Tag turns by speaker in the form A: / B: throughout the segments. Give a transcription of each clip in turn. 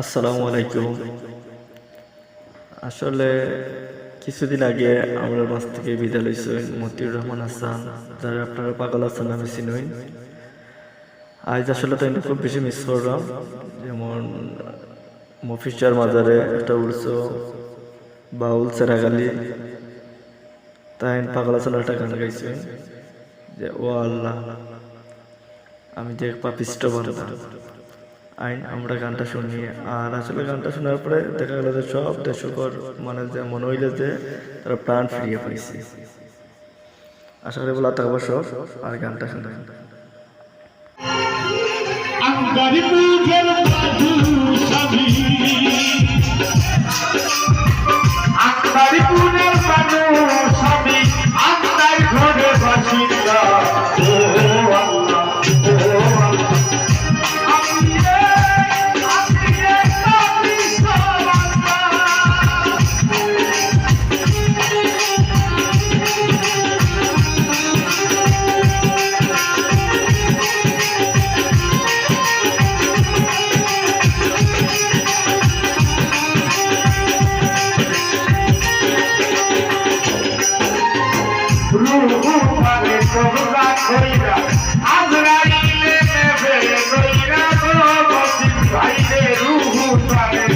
A: আসসালামু আলাইকুম। আসলে কিছুদিন আগে আমরা মাছ থেকে বিদায় লইছেন মতিউর রহমান হাসান, যারা আপনারা পাগল হাসান নামে চিনুন। আজ আসলে তাই খুব বেশি মিস করলাম। যেমন মফিসার মাজারে একটা উড়ছো বাউল সেরাগালি তাই পাগল হাসান একটা গান গাইছে, যে ও আল্লাহ, আমি যে পাপিষ্ট বান্দা। আইন, আমরা গানটা শুনি। আর আসলে গানটা শোনার পরে দেখা গেল যে সব দর্শকর মানে যে মনে হইলে যে তারা প্রাণ ফিরিয়ে পাইছে। আশা করি বলা থাকব সব আর গানটা শুনে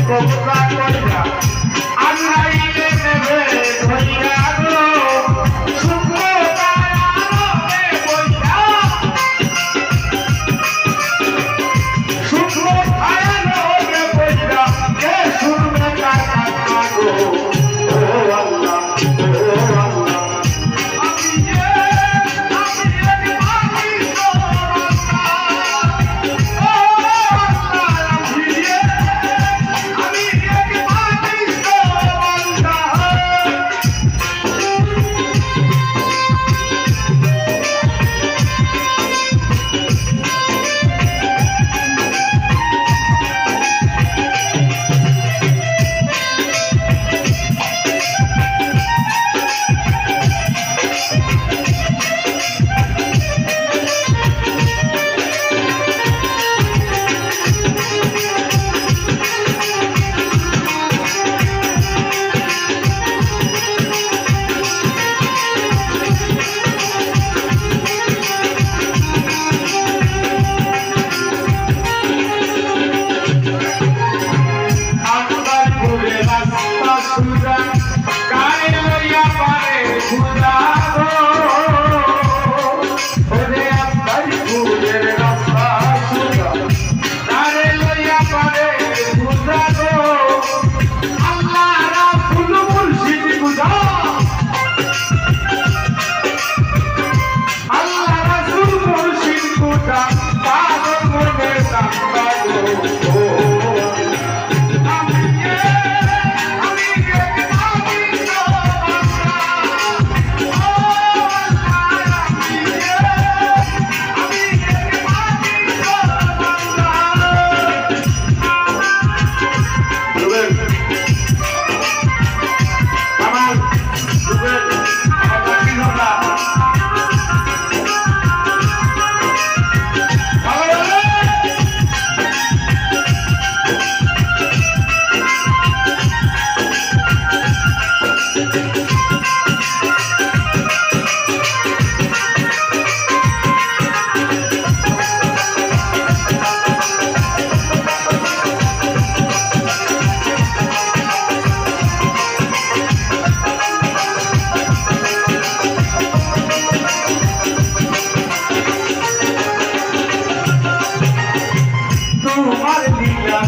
B: Cobra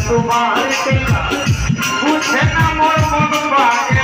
B: তোমার খেলা বুঝে না মোর মন পাগে